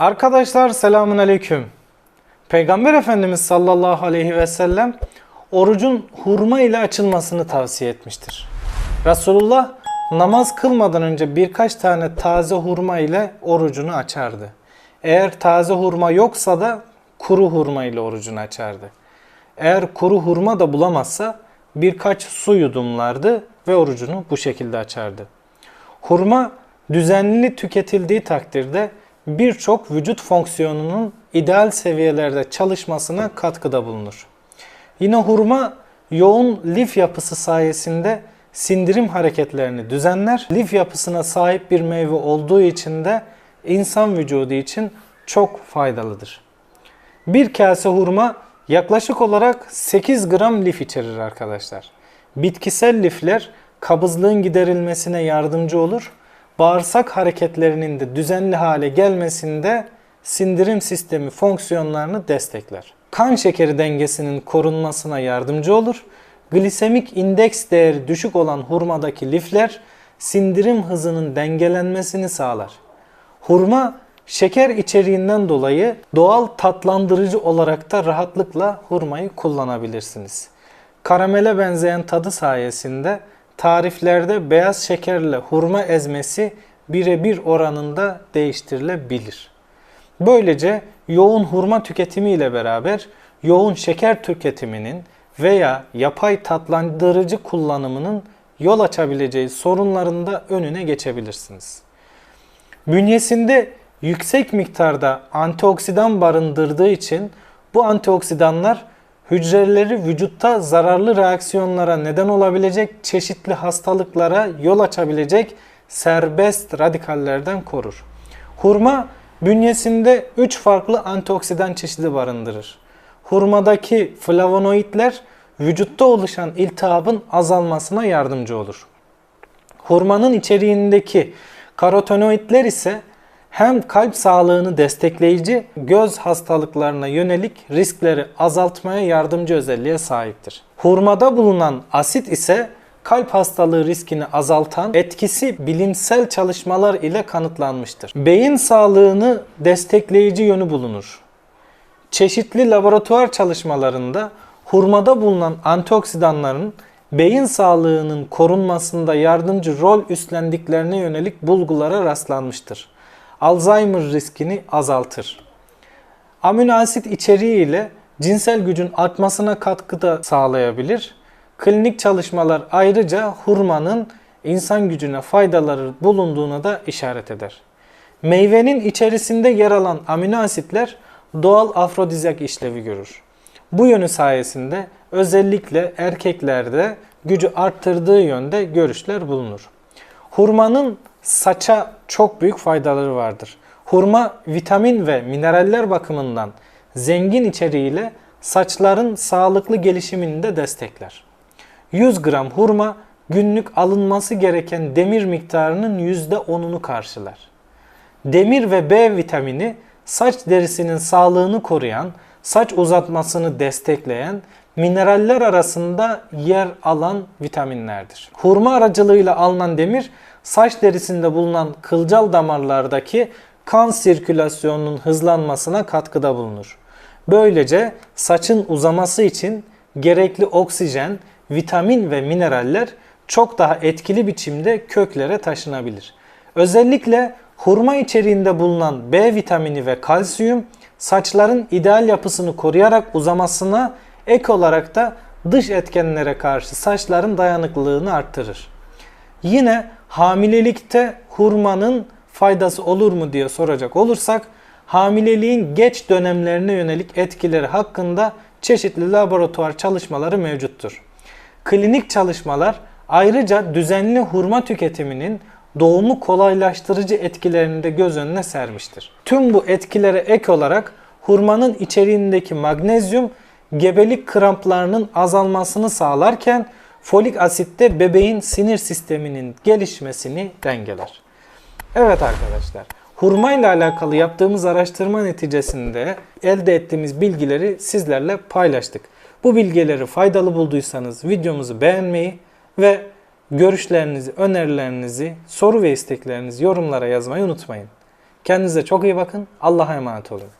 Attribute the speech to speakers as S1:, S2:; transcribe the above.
S1: Arkadaşlar selamun aleyküm. Peygamber Efendimiz sallallahu aleyhi ve sellem orucun hurma ile açılmasını tavsiye etmiştir. Resulullah namaz kılmadan önce birkaç tane taze hurma ile orucunu açardı. Eğer taze hurma yoksa da kuru hurma ile orucunu açardı. Eğer kuru hurma da bulamazsa birkaç su yudumlardı ve orucunu bu şekilde açardı. Hurma düzenli tüketildiği takdirde birçok vücut fonksiyonunun ideal seviyelerde çalışmasına katkıda bulunur. Yine hurma yoğun lif yapısı sayesinde sindirim hareketlerini düzenler. Lif yapısına sahip bir meyve olduğu için de insan vücudu için çok faydalıdır. Bir kase hurma yaklaşık olarak 8 gram lif içerir arkadaşlar. Bitkisel lifler kabızlığın giderilmesine yardımcı olur. Bağırsak hareketlerinin de düzenli hale gelmesinde sindirim sistemi fonksiyonlarını destekler. Kan şekeri dengesinin korunmasına yardımcı olur. Glisemik indeks değeri düşük olan hurmadaki lifler sindirim hızının dengelenmesini sağlar. Hurma şeker içeriğinden dolayı doğal tatlandırıcı olarak da rahatlıkla hurmayı kullanabilirsiniz. Karamele benzeyen tadı sayesinde tariflerde beyaz şekerle hurma ezmesi birebir oranında değiştirilebilir. Böylece yoğun hurma tüketimi ile beraber yoğun şeker tüketiminin veya yapay tatlandırıcı kullanımının yol açabileceği sorunların da önüne geçebilirsiniz. Bünyesinde yüksek miktarda antioksidan barındırdığı için bu antioksidanlar hücreleri vücutta zararlı reaksiyonlara neden olabilecek çeşitli hastalıklara yol açabilecek serbest radikallerden korur. Hurma bünyesinde 3 farklı antioksidan çeşidi barındırır. Hurmadaki flavonoidler vücutta oluşan iltihabın azalmasına yardımcı olur. Hurmanın içeriğindeki karotenoidler ise hem kalp sağlığını destekleyici, göz hastalıklarına yönelik riskleri azaltmaya yardımcı özelliğe sahiptir. Hurmada bulunan asit ise kalp hastalığı riskini azaltan etkisi bilimsel çalışmalar ile kanıtlanmıştır. Beyin sağlığını destekleyici yönü bulunur. Çeşitli laboratuvar çalışmalarında hurmada bulunan antioksidanların beyin sağlığının korunmasında yardımcı rol üstlendiklerine yönelik bulgulara rastlanmıştır. Alzheimer riskini azaltır. Amino asit içeriği ile cinsel gücün artmasına katkıda sağlayabilir. Klinik çalışmalar ayrıca hurmanın insan gücüne faydaları bulunduğuna da işaret eder. Meyvenin içerisinde yer alan amino asitler doğal afrodizyak işlevi görür. Bu yönü sayesinde özellikle erkeklerde gücü arttırdığı yönde görüşler bulunur. Hurmanın saça çok büyük faydaları vardır. Hurma vitamin ve mineraller bakımından zengin içeriğiyle saçların sağlıklı gelişimini de destekler. 100 gram hurma günlük alınması gereken demir miktarının %10'unu karşılar. Demir ve B vitamini saç derisinin sağlığını koruyan, saç uzatmasını destekleyen mineraller arasında yer alan vitaminlerdir. Hurma aracılığıyla alınan demir saç derisinde bulunan kılcal damarlardaki kan sirkülasyonunun hızlanmasına katkıda bulunur. Böylece saçın uzaması için gerekli oksijen, vitamin ve mineraller çok daha etkili biçimde köklere taşınabilir. Özellikle hurma içeriğinde bulunan B vitamini ve kalsiyum saçların ideal yapısını koruyarak uzamasına ek olarak da dış etkenlere karşı saçların dayanıklılığını arttırır. Yine hamilelikte hurmanın faydası olur mu diye soracak olursak hamileliğin geç dönemlerine yönelik etkileri hakkında çeşitli laboratuvar çalışmaları mevcuttur. Klinik çalışmalar ayrıca düzenli hurma tüketiminin doğumu kolaylaştırıcı etkilerini de göz önüne sermiştir. Tüm bu etkilere ek olarak hurmanın içeriğindeki magnezyum gebelik kramplarının azalmasını sağlarken folik asitte bebeğin sinir sisteminin gelişmesini dengeler. Evet arkadaşlar, hurma ile alakalı yaptığımız araştırma neticesinde elde ettiğimiz bilgileri sizlerle paylaştık. Bu bilgileri faydalı bulduysanız videomuzu beğenmeyi ve görüşlerinizi, önerilerinizi, soru ve isteklerinizi yorumlara yazmayı unutmayın. Kendinize çok iyi bakın. Allah'a emanet olun.